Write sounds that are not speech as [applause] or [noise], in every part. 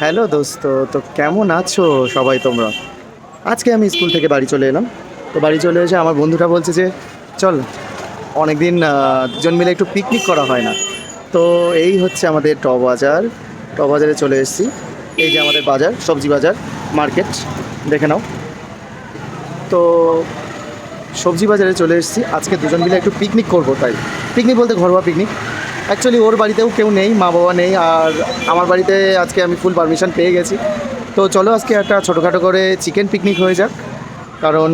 Hello দোস্ত, তো কেমন আছো সবাই তোমরা? আজকে আমি স্কুল থেকে বাড়ি চলে এলাম। তো বাড়ি চলে এসে আমার বন্ধুটা বলছে যে, চল, অনেকদিন দুজন মিলে একটু পিকনিক করা হয় না। তো এই হচ্ছে আমাদের ট বাজার। ট বাজারে চলে এসেছি। এই যে আমাদের বাজার, সবজি বাজার, মার্কেট, দেখে নাও। তো সবজি বাজারে চলে এসেছি। আজকে দুজন মিলে একটু পিকনিক করব তাই। পিকনিক বলতে ঘরোয়া পিকনিক অ্যাকচুয়ালি ওর বাড়িতেও কেউ নেই, মা বাবা নেই, আর আমার বাড়িতে আজকে আমি ফুল পারমিশন পেয়ে গেছি। তো চলো, আজকে একটা ছোটোখাটো করে চিকেন পিকনিক হয়ে যাক। কারণ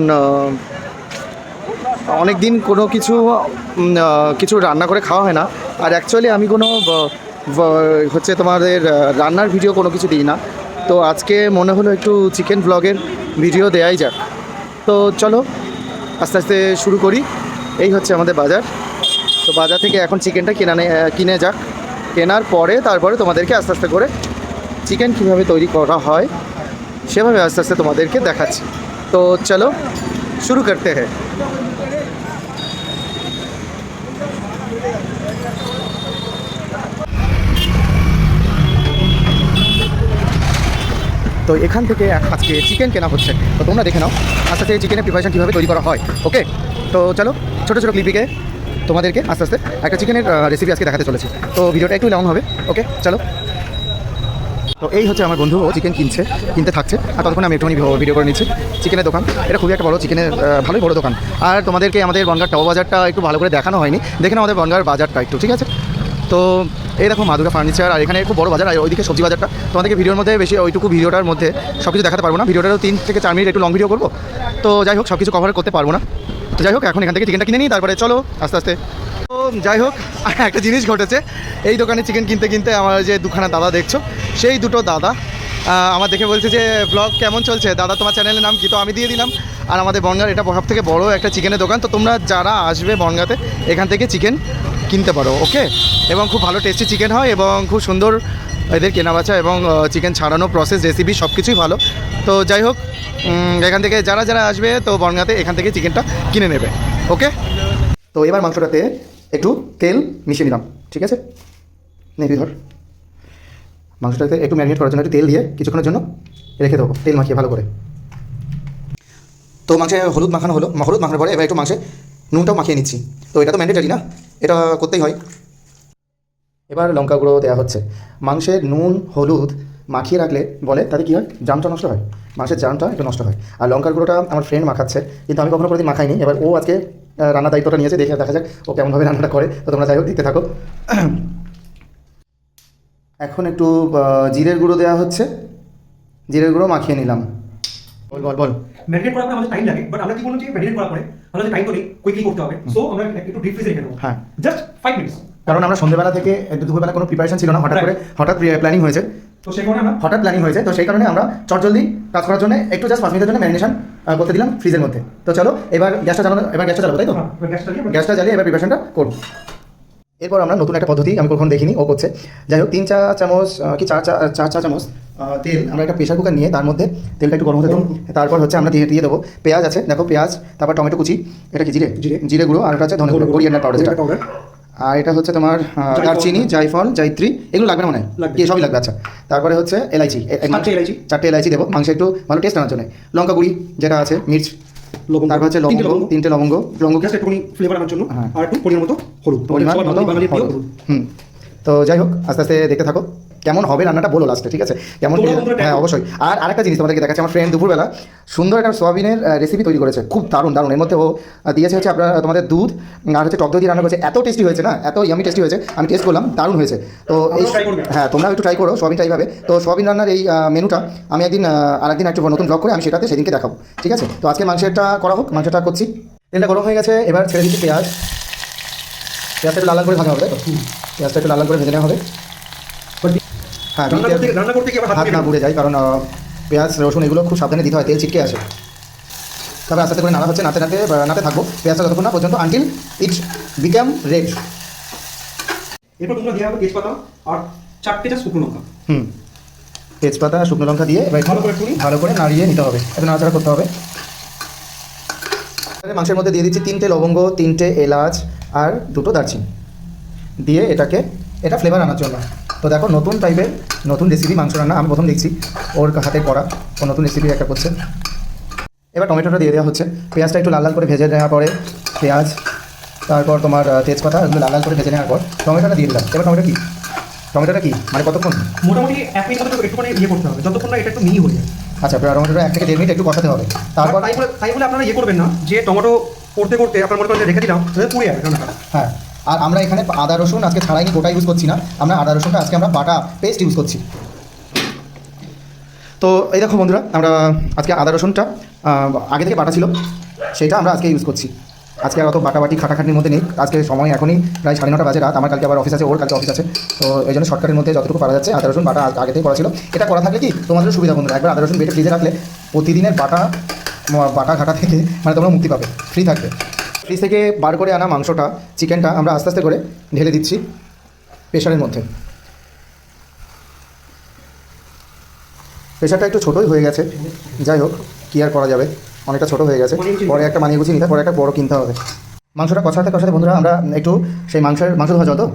অনেক দিন কোনো কিছু কিছু রান্না করে খাওয়া হয় না। আর অ্যাকচুয়ালি আমি কোনো হচ্ছে তোমাদের রান্নার ভিডিও কোনো কিছু দিই না। তো আজকে মনে হলো একটু চিকেন ব্লগের ভিডিও দেওয়াই যাক। তো চলো, আস্তে আস্তে শুরু করি। এই হচ্ছে আমাদের বাজার। তো বাজার থেকে এখন চিকেনটা কেনা কিনে যাক। কেনার পরে তারপরে তোমাদেরকে আস্তে আস্তে করে চিকেন কীভাবে তৈরি করা হয়, সেভাবে আস্তে আস্তে তোমাদেরকে দেখাচ্ছি। তো চলো, শুরু করতে হ্যাঁ। তো এখান থেকে আজকে চিকেন কেনা হচ্ছে। তো তোমরা দেখে নাও, আস্তে আস্তে চিকেনের প্রিপারেশন কীভাবে তৈরি করা হয় ওকে তো চলো, ছোটো ছোটো ক্লিপিকে তোমাদেরকে আস্তে আস্তে একটা চিকেনের রেসিপি আজকে দেখাতে চলেছি। তো ভিডিওটা একটু লং হবে ওকে চলো। তো এই হচ্ছে আমার বন্ধু, ও চিকেন কিনছে, কিনতে থাকছে, আর ততক্ষণ আমি একটুখানি ভিডিও করে নিচ্ছি। চিকেনের দোকান, এটা খুবই একটা বড় চিকেনের ভালোই বড় দোকান। আর তোমাদেরকে আমাদের বনগার টাও বাজারটা একটু ভালো করে দেখানো হয়নি। দেখে নাও আমাদের বনগার বাজারটা একটু, ঠিক আছে? তো এই দেখো মাদুরা ফার্নিচার আর এখানে খুব বড় বাজার, আর ওইদিকে সবজি বাজারটা। তোমাদেরকে ভিডিওর মধ্যে বেশি ওইটুকু ভিডিওটার মধ্যে সব কিছু দেখাতে পারব না। ভিডিওটারও তিন থেকে চার মিনিট একটু লং ভিডিও করব। তো যাই হোক সব কিছু কভার করতে পারব না। তো যাই হোক, এখন এখান থেকে চিকেনটা কিনে নিই, তারপরে চলো, আস্তে আস্তে। তো যাই হোক, একটা জিনিস ঘটেছে। এই দোকানে চিকেন কিনতে কিনতে আমার যে দুখানা দাদা দেখছ, সেই দুটো দাদা আমার দেখে বলছে যে ব্লগ কেমন চলছে? দাদা, তোমার চ্যানেলের নাম কি? তো আমি দিয়ে দিলাম। আর আমাদের বনগার এটা সব থেকে বড় একটা চিকেনের দোকান। তো তোমরা যারা আসবে বনগাতে, এখান থেকে চিকেন কিনতে পারো ওকে এবং খুব ভালো টেস্টি চিকেন হয় এবং খুব সুন্দর এদের কেনাবেচা এবং চিকেন ছাড়ানো প্রসেস রেসিপি সব কিছুই ভালো। তো যাই হোক এখান থেকে যারা যারা আসবে, তো বনগাতে এখান থেকে চিকেনটা কিনে নেবে। ওকে তো এবার মাংসটাতে একটু তেল মিশিয়ে নিলাম, ঠিক আছে? নেবি ধর। মাংসটাতে একটু ম্যারিনেট করার জন্য একটু তেল দিয়ে কিছুক্ষণের জন্য রেখে দেবো, তেল মাখিয়ে ভালো করে। তো মাংসে হলুদ মাখানো হলো, হলুদ মাখানোর পরে এবার একটু মাংসে নুনটাও মাখিয়ে নিচ্ছি। তো এটা তো ম্যান্ডেটারি না, এটা করতেই হয়। এবার লঙ্কা গুঁড়ো দেওয়া হচ্ছে। মাংসের নুন হলুদ মাখিয়ে রাখলে বলে তাতে কী হয়? জামটা নষ্ট হয়। মাংসের জামটা একটু নষ্ট হয়। আর লঙ্কার গুঁড়োটা আমার ফ্রেন্ড মাখাচ্ছে কিন্তু আমি কখনো কোনোদিন মাখাইনি। এবার ও আজকে আহ, রান্নার দায়িত্বটা নিয়েছে দেখে দেখা যাক ও কেমনভাবে রান্নাটা করে। তো তোমরা যাই হোক দেখতে থাকো। এখন একটু জিরের গুঁড়ো দেওয়া হচ্ছে। জিরের গুঁড়ো মাখিয়ে নিলাম। বল বল বল। ম্যারিনেট করার আমাদের টাইম লাগে বাট আমরা কি বললাম যে ম্যারিনেট করার পরে টাইম করি কুইকলি করতে হবে। সো আমরা একটু ডিপ ফ্রিজে রেখে দেবো। হ্যাঁ। জাস্ট ফাইভ মিনিটস কারণ আমরা সন্ধ্যেবেলা থেকে দুপুরবেলা কোনো প্রিপারেশন ছিল না হঠাৎ করে হঠাৎ প্ল্যানিং হয়েছে। তো সেই কারণে আমরা হঠাৎ প্ল্যানিং হয়েছে তো সেই কারণে আমরা চটজলদি কাজ করার জন্য একটু জাস্ট পাঁচ মিনিটের জন্য ম্যারিনেশন করতে দিলাম ফ্রিজের মধ্যে। তো চলো এবার গ্যাসটা চালানো এবার গ্যাসটা চালাবো তাই তো? হ্যাঁ, গ্যাসটা জ্বালিয়ে এবার প্রিপারেশনটা করব। এরপর আমরা নতুন একটা পদ্ধতি আমি কখন দেখিনি ও করছে। যাই হোক তিন চা চামচ কি চার চা চার চা চামচ তেল আমরা একটা প্রেশার কুকার নিয়ে তার মধ্যে তেলটা একটু গরম হতে দেবো তারপর হচ্ছে আমরা দিয়ে দিয়ে দেবো পেঁয়াজ আছে দেখো পেঁয়াজ তারপর টমেটো কুচি এটা কি জিরে? জিরে। জিরে গুঁড়ো আর এটা হচ্ছে ধনে গুঁড়ো কোরিয়ান্ডার পাউডার যেটা। আর এটা হচ্ছে তোমার দারচিনি জাইফল জায়ত্রী এগুলো লাগবে না মনে হয়। সবই লাগবে আচ্ছা। তারপরে হচ্ছে এলাইচি মাংস চারটে এলাইচি। চারটে এলাইচি দেবো। মাংস একটু ভালো টেস্ট আনার জন্য। লঙ্কা গুঁড়ি যেটা আছে মির্চ। লবঙ্গ। তারপর হচ্ছে লবঙ্গ তিনটে লবঙ্গ। লবঙ্গ জাস্ট একটুখানি ফ্লেভার আনার জন্য। হ্যাঁ। আর একটু পরিমাণ মতো হলুদ। পরিমাণ মতো। হুম। তো যাই হোক আস্তে আস্তে দেখতে থাকো। কেমন হবে রান্নাটা বলো লাস্টে ঠিক আছে? কেমন হ্যাঁ অবশ্যই। আর আরেকটা জিনিস তোমাদেরকে দেখাচ্ছে আমার ফ্রেন্ড দুপুরবেলা সুন্দর একটা সোয়াবিনের রেসিপি তৈরি করেছে। খুব দারুণ দারুণ। এর মধ্যে ও দিয়েছে হচ্ছে আপনার তোমাদের দুধ আর হচ্ছে টক দই দিয়ে রান্না করেছে। এত টেস্টি হয়েছে না? এত ইয়ামি টেস্টি হয়েছে। আমি টেস্ট করলাম দারুণ হয়েছে। তো এই। হ্যাঁ তোমরা একটু ট্রাই করো সোয়াবিন সোয়াবিনটা এইভাবে। তো সোয়াবিন রান্নার এই মেনুটা আমি একদিন আরেকদিন একটু নতুন ব্লগ করে আমি সেটাতে সেদিনকে দেখাবো ঠিক আছে? তো আজকে মাংসটা করা হোক মাংসটা করছি। তেলটা গরম হয়ে গেছে এবার ছেড়ে দিচ্ছি পেঁয়াজ। পেঁয়াজটা একটু লাল করে ভাজা হবে তাই তো? পেঁয়াজটা একটু লাল করে ভেজে নেওয়া হবে। হ্যাঁ রান্না করতে রান্না করতে গিয়ে হাত না পুড়ে যায় কারণ পেঁয়াজ রসুন এগুলো খুব সাবধানে দিতে হয় তেল ছিটকে আসে। তবে আস্তে আস্তে করে নাড়া হচ্ছে নাতে নাতে নাতে থাকব। পেঁয়াজটা যতক্ষণ না পর্যন্ত আনটিল ইট বিকাম রেড এরপর তোমরা দিয়ে হবে তেজপাতা আর চারটে শুকনো লঙ্কা। হুম। তেজপাতা শুকনো লঙ্কা দিয়ে এবার ভালো করে ভালো করে নাড়িয়ে নিতে হবে। একটু নাড়াচাড়া করতে হবে। মাংসের মধ্যে দিয়ে দিচ্ছি তিনটে লবঙ্গ তিনটে এলাচ আর দুটো দারচিনি। দিয়ে এটাকে এটা ফ্লেভার আনার জন্য। তো দেখো নতুন টাইপের নতুন রেসিপি মাংস রান্না আমি প্রথম দেখছি ওর হাতে করা ও নতুন রেসিপি একটা করছে। এবার টমেটোটা দিয়ে দেওয়া হচ্ছে পেঁয়াজটা একটু লাল লাল করে ভেজে নেওয়ার পরে পেঁয়াজ তারপর তোমার তেজপাতা এগুলো লাল লাল করে ভেজে নেওয়ার পর টমেটোটা দিয়ে দিলাম। এবার টমেটো কি? টমেটোটা কি? মানে কতক্ষণ? মোটামুটি এক মিনিট মতো একটুখানি ইয়ে করতে হবে যতক্ষণ না এটা একটু মিহি হয়ে যায়। আচ্ছা টমেটোটা এক থেকে দেড় মিনিট একটু কষাতে হবে। তারপর তাই বলে তাই বলে আপনারা ইয়ে করবেন না যে টমেটো করতে করতে আপনার মনে করেন রেখে দিলাম পুড়ে যাবে হ্যাঁ। আর আমরা এখানে আদা রসুন আজকে ছাড়াইনি গোটা ইউজ করছি না। আমরা আদা রসুনটা আজকে আমরা বাটা পেস্ট ইউজ করছি। তো এই দেখো বন্ধুরা, আমরা আজকে আদা রসুনটা আগে থেকে বাটা ছিল, সেটা আমরা আজকে ইউজ করছি। আজকে আর অত বাটাবাটি খাটাখাটির মধ্যে নেই। আজকে সময় এখনই প্রায় সাড়ে নটা বাজে রাত, আমার কালকে আবার অফিস আছে, ওর কালকে অফিস আছে। তো এই জন্য শর্টকাটের মধ্যে যতটুকু পারা যাচ্ছে, আদা রসুন বাটা আগে থেকে করা ছিল। এটা করা থাকলে কি তোমাদের সুবিধা বন্ধুরা, একবার আদা রসুন বেটে ফ্রিজে রাখলে প্রতিদিনের বাটা বাটা ঘাটা থেকে মানে তোমরা মুক্তি পাবে ফ্রি থাকবে। ফ্রিজ থেকে বার করে আনা মাংসটা চিকেনটা আমরা আস্তে আস্তে করে ঢেলে দিচ্ছি প্রেশারের মধ্যে। প্রেশারটা একটু ছোটোই হয়ে গেছে। যাই হোক কী আর করা যাবে? অনেকটা ছোটো হয়ে গেছে। পরে একটা মানিয়ে গুছিয়ে নিতে পরে একটা বড় কিনতে হবে। মাংসটা কষাতে কষাতে বন্ধুরা আমরা একটু সেই মাংসের মাংস ধোয়া জল তো?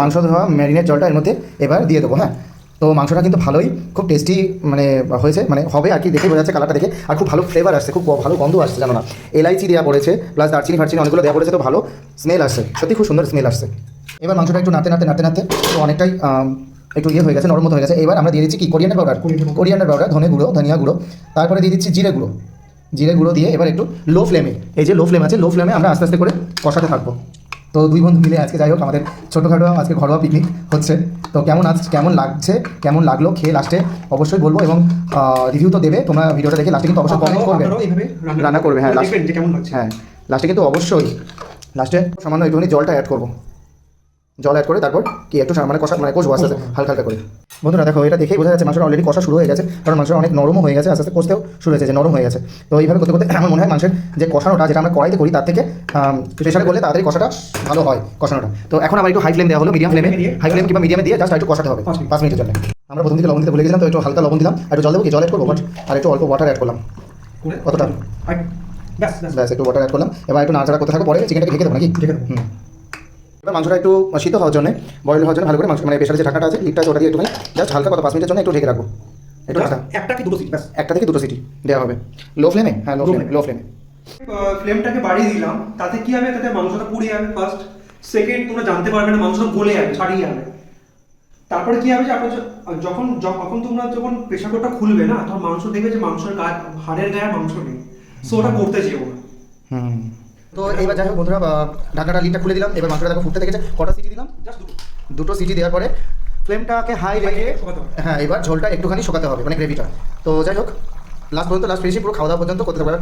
মাংস ধোয়া ম্যারিনেট জলটা এর মধ্যে এবার দিয়ে দেবো হ্যাঁ? তো মাংসটা কিন্তু ভালোই খুব টেস্টি মানে হয়েছে মানে হবে আর কি দেখে বোঝা যাচ্ছে কালারটা দেখে। আর খুব ভালো ফ্লেভার আসছে খুব ভালো গন্ধ আসছে জানো না। এলাইচি দেওয়া পড়েছে প্লাস দারচিনি ফারচিনি অনেকগুলো দেওয়া পড়েছে তো ভালো স্মেল আসছে। সত্যি খুব সুন্দর স্মেল আসছে। এবার মাংসটা একটু নাতে নাতে নাতে নাতে তো অনেকটাই একটু ইয়ে হয়ে গেছে নরম হয়ে গেছে। এবার আমরা দিয়ে দিচ্ছি কি? কোরিয়ান্ডার পাউডার কোরিয়ান্ডার পাউডার ধনে গুঁড়ো ধনিয়া গুঁড়ো। তারপরে দিয়ে দিচ্ছি জিরে গুঁড়ো। জিরে গুঁড়ো দিয়ে এবার একটু লো ফ্লেমে এই যে লো ফ্লেম আছে লো ফ্লেমে আমরা আস্তে আস্তে করে কষাতে থাকব। তো দুই বন্ধু মিলে আজকে যাই হোক আমাদের ছোটোখাটো আজকে ঘরোয়া পিকনিক হচ্ছে। তো কেমন আজ কেমন লাগছে কেমন লাগল খেয়ে লাস্টে অবশ্যই বলব এবং রিভিউ তো দেবে তোমরা ভিডিওটা দেখে লাস্টে কিন্তু অবশ্যই কমেন্ট করবে। রান্না করবে, হ্যাঁ, লাস্টে কেমন হ্যাঁ লাস্টে কিন্তু অবশ্যই লাস্টে সামান্য একটুখানি জলটা অ্যাড করব। জল অ্যাড করে তারপর কি একটু মানে কষা মানে কষবো আস্তে আস্তে হালকা হালকা করে। বন্ধুরা দেখো এটা দেখেই বোঝা যাচ্ছে মাংসটা অলরেডি কষা শুরু হয়ে গেছে কারণ মাংসটা অনেক নরমও হয়ে গেছে আস্তে আস্তে কষতেও শুরু হয়েছে যে নরম হয়ে গেছে। তো এইভাবে করতে করতে [coughs] আমার মনে হয় মাংসের যে কষানোটা যেটা আমরা কড়াইতে করি তার থেকে প্রেশারে করলে তাড়াতাড়ি কষাটা ভালো হয় কষানোটা। তো এখন আবার একটু হাই ফ্লেম দেওয়া হলো মিডিয়াম ফ্লেমে হাই ফ্লেম কিংবা মিডিয়ামে দিয়ে জাস্ট একটু কষাতে হবে পাঁচ মিনিটের জন্য। আমরা প্রথম দিকে লবণ দিতে ভুলে গেছিলাম তো একটু হালকা লবণ দিলাম আর একটু জল দেবো কি জল অ্যাড করব? আর একটু অল্প ওয়াটার অ্যাড করলাম। কতটা? ব্যাস একটু ওয়াটার অ্যাড করলাম। এবার একটু নাড়াচাড়া করতে থাকো পরে চিকেনটাকে ঢেকে দেবো নাকি? ঢেকে দেবো। হুম। এবার মাংসটা একটু সিদ্ধ হওয়ার জন্য বয়েল হওয়ার জন্য ভালো করে মাংস মানে প্রেশারে যে ঢাকাটা আছে আছে ওটা দিয়ে একটুখানি জাস্ট হালকা কত পাঁচ মিনিটের জন্য একটু ঢেকে রাখব। একটু একটা কি দুটো সিট ব্যাস। একটা থেকে দুটো সিটি দেওয়া হবে। লো ফ্লেমে হ্যাঁ লো ফ্লেমে লো ফ্লেমে ফ্লেমটাকে বাড়িয়ে দিলাম তাতে কি হবে? তাতে মাংসটা পুড়ে যাবে ফার্স্ট সেকেন্ড তোমরা জানতে পারবে না মাংসটা গলে যাবে ছাড়িয়ে যাবে। তারপরে কি হবে? যে আপনার যখন যখন তোমরা যখন প্রেশার কুকারটা খুলবে না তখন মাংস দেখবে যে মাংসের গায়ে হাড়ের গায়ে মাংস নেই। সো ওটা করতে যেও না। হুম। তো এইবার যাই হোক বন্ধুরা ঢাকাটা লিডটা খুলে দিলাম। এবার মাংসটা দেখো ফুটতে থেকেছে কটা সিটি দিলাম? জাস্ট দুটো। দুটো সিটি দেওয়ার পরে ফ্লেমটাকে হাই রেখে হ্যাঁ এবার ঝোলটা একটুখানি শুকাতে হবে মানে গ্রেভিটা তো যাই হোক লাস্ট পর্যন্ত লাস্ট ফিনিশিং পুরো খাওয়া দাওয়া পর্যন্ত করতে পারবে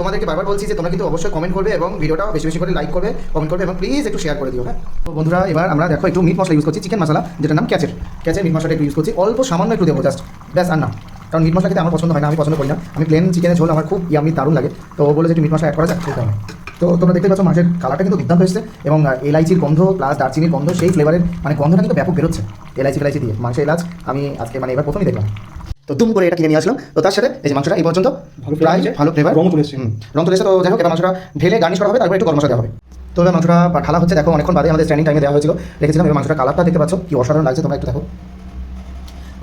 তোমাদেরকে বারবার বলছি যে তোমরা কিন্তু অবশ্যই কমেন্ট করবে এবং ভিডিওটা বেশি বেশি করে লাইক করবে কমেন্ট করবে এবং প্লিজ একটু শেয়ার করে দিও হ্যাঁ? তো বন্ধুরা এবার আমরা দেখো একটু মিট মশলা ইউজ করছি চিকেন মশলা যেটা নাম ক্যাচের ক্যাচের মিট মশলাটা একটু ইউজ করছি অল্প সামান্য একটু দেবো জাস্ট ব্যাস আর না। কারণ মিট মশলা খেতে আমার পছন্দ হয় না আমি পছন্দ করি না। আমি প্লেন চিকেনের ঝোল আমার খুব ইয়ামি দারুণ লাগে। তো ও বলে যে মিট মশলা অ্যাড করা যাক সেই কারণে তো তোমরা দেখতে পাচ্ছ মাছের কালারটা কিন্তু দুর্দান্ত এসেছে এবং এলাইচির গন্ধ প্লাস দারচিনির গন্ধ সেই ফ্লেভারের মানে গন্ধটা কিন্তু ব্যাপক বেরোচ্ছে। এলাইচি ফেলাইচি দিয়ে মাংসের এলাচ আমি আজকে মানে এবার প্রথমেই দেখলাম। তো দুম করে এটা কিনে নিয়ে আসলাম। তো তার সাথে এই যে মাংসটা এই পর্যন্ত ভালো প্রায় হয়েছে। ভালো ফ্লেভার রং এসেছে। রং এসেছে। তো যাই হোক এবার মাংসটা ঢেলে গার্নিশ করা হবে তারপর একটু গরম মশলা দেওয়া হবে। তো এবার মাংসটা ঢালা হচ্ছে। দেখো অনেকক্ষণ বাদে আমাদের স্ট্যান্ডিং টাইমে দেওয়া হয়েছিল। রেখেছিলাম এবার মাংসটা কালারটা দেখতে পাচ্ছ। কি অসাধারণ লাগছে তোমরা একটু দেখো।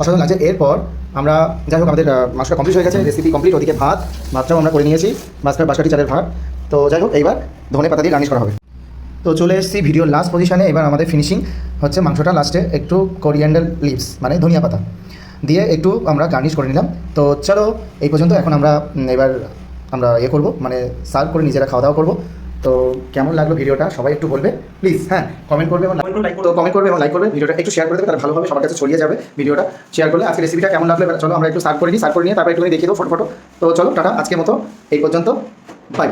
অসাধারণ লাগছে। এরপর আমরা যাই হোক আমাদের মাংসটা কমপ্লিট হয়ে গেছে। রেসিপি কমপ্লিট ওদিকে ভাত ভাতটাও আমরা করে নিয়েছি। বাসকা বাসকাটি চালের ভাত। তো যাই হোক, এইবার ধনে পাতা দিয়ে গার্নিশ করা হবে। তো চলে এসেছি ভিডিওর লাস্ট পজিশনে এবার আমাদের ফিনিশিং হচ্ছে মাংসটা লাস্টে একটু কোরিয়ান্ডার লিভস মানে ধনিয়া পাতা দিয়ে একটু আমরা গার্নিশ করে নিলাম। তো চলো, এই পর্যন্ত এখন আমরা এবার আমরা ইয়ে করব মানে সার্ভ করে নিজেরা খাওয়া দাওয়া করব। তো কেমন লাগল ভিডিওটা? সবাই একটু বলবে। প্লিজ হ্যাঁ কমেন্ট করবে এবং করে তো কমেন্ট করবে এবং লাইক করবে। ভিডিওটা একটু শেয়ার করে দেবে, তাহলে ভালোভাবে সবার কাছে ছড়িয়ে যাবে ভিডিওটা। শেয়ার করলে আজকে রেসিপিটা কেমন লাগল? চলো, আমরা একটু সার্ভ করে নিই সার্ভ করে নিয়ে তারপর একটু দেখিয়ে দেবো ফটো ফটো তো চলো, টাটা, আজকের মতো, এই পর্যন্ত বাই